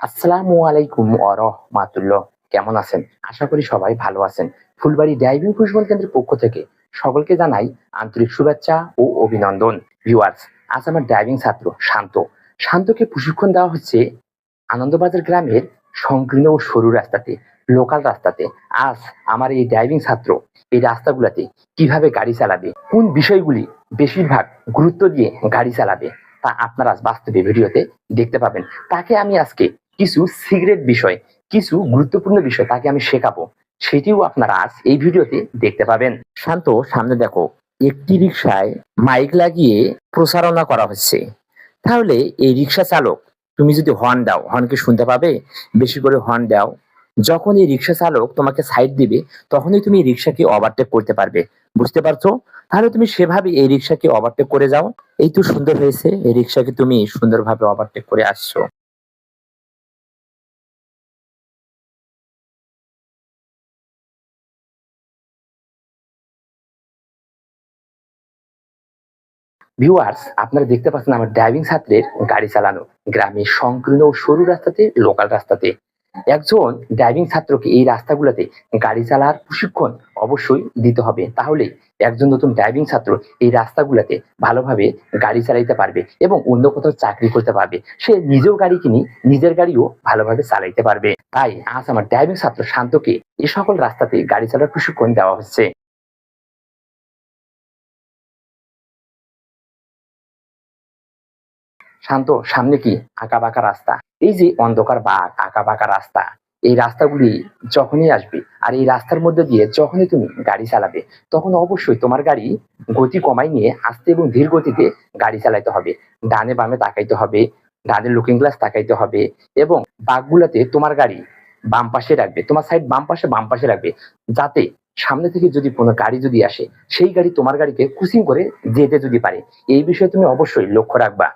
আসসালামু আলাইকুম আরহামাতুল্লাহ কেমন আছেন? আশা করি সবাই ভালো আছেন। ফুলবাড়ি ড্রাইভিং প্রশিক্ষণ কেন্দ্রের পক্ষ থেকে সকলকে জানাই আন্তরিক শুভেচ্ছা ও অভিনন্দন। ভিউয়ার্স আজ আমার ড্রাইভিং ছাত্র শান্ত। শান্তকে প্রশিক্ষণ দেওয়া হচ্ছে আনন্দবাজার গ্রামের সংকীর্ণ ও সরু রাস্তাতে লোকাল রাস্তাতে। আজ আমার এই ড্রাইভিং ছাত্র এই রাস্তাগুলোতে কীভাবে গাড়ি চালাবে, কোন বিষয়গুলি বেশিরভাগ গুরুত্ব দিয়ে গাড়ি চালাবে, তা আপনারা বাস্তবে ভিডিওতে দেখতে পাবেন। তাকে আমি আজকে কিছু সিগারেট বিষয়, কিছু গুরুত্বপূর্ণ বিষয় তাকে আমি শেখাবো। সেটিও আপনারা আজ এই ভিডিওতে দেখতে পাবেন। শান্ত, সামনে দেখো, একটি রিক্সায় মাইক লাগিয়ে প্রচারণা করা হচ্ছে। তাহলে এই রিক্সা চালক, তুমি যদি হর্ন দাও হর্নকে শুনতে পাবে? বেশি করে হর্ন দাও। যখন এই রিক্সা চালক তোমাকে সাইড দিবে, তখনই তুমি রিক্সাকে ওভারটেক করতে পারবে। বুঝতে পারছ? তাহলে তুমি সেভাবে এই রিক্সাকে ওভারটেক করে যাও। এই তো সুন্দর হয়েছে, এই রিক্সাকে তুমি সুন্দরভাবে ওভারটেক করে আসছো। ভিউয়ার্স আপনারা দেখতে পাচ্ছেন আমার ড্রাইভিং ছাত্রের গাড়ি চালানো। গ্রামে সংকীর্ণ ও সরু রাস্তাতে লোকাল রাস্তাতে। একজন ড্রাইভিং ছাত্রকে এই রাস্তাগুলোতে গাড়ি চালার প্রশিক্ষণ অবশ্যই দিতে হবে। তাহলে একজন নতুন ড্রাইভিং ছাত্র এই রাস্তাগুলোতে ভালোভাবে গাড়ি চালাইতে পারবে এবং অন্য কোথাও চাকরি করতে পারবে। সে নিজেও গাড়ি কিনি, নিজের গাড়িও ভালোভাবে চালাইতে পারবে। তাই আজ আমার ড্রাইভিং ছাত্র শান্তকে এই সকল রাস্তাতে গাড়ি চালার প্রশিক্ষণ দেওয়া হচ্ছে। শান্ত, সামনে কি? আঁকা বাঁকা রাস্তা। এই যে অন্ধকার বাঘ আঁকা বাঁকা রাস্তা। এই রাস্তাগুলি যখনই আসবে, আর এই রাস্তার মধ্যে দিয়ে যখনই তুমি গাড়ি চালাবে, তখন অবশ্যই তোমার গাড়ি গতি কমাই নিয়ে আস্তে এবং ধীর গতিতে গাড়ি চালাইতে হবে। ডানে বামে তাকাইতে হবে, ডানে লুকিং গ্লাস তাকাইতে হবে এবং বাঘগুলাতে তোমার গাড়ি বাম পাশে রাখবে, তোমার সাইড বাম পাশে বাম পাশে রাখবে। যাতে সামনে থেকে যদি কোনো গাড়ি যদি আসে, সেই গাড়ি তোমার গাড়িকে কুচিং করে যেতে যদি পারে। এই বিষয়ে তুমি অবশ্যই লক্ষ্য রাখবা।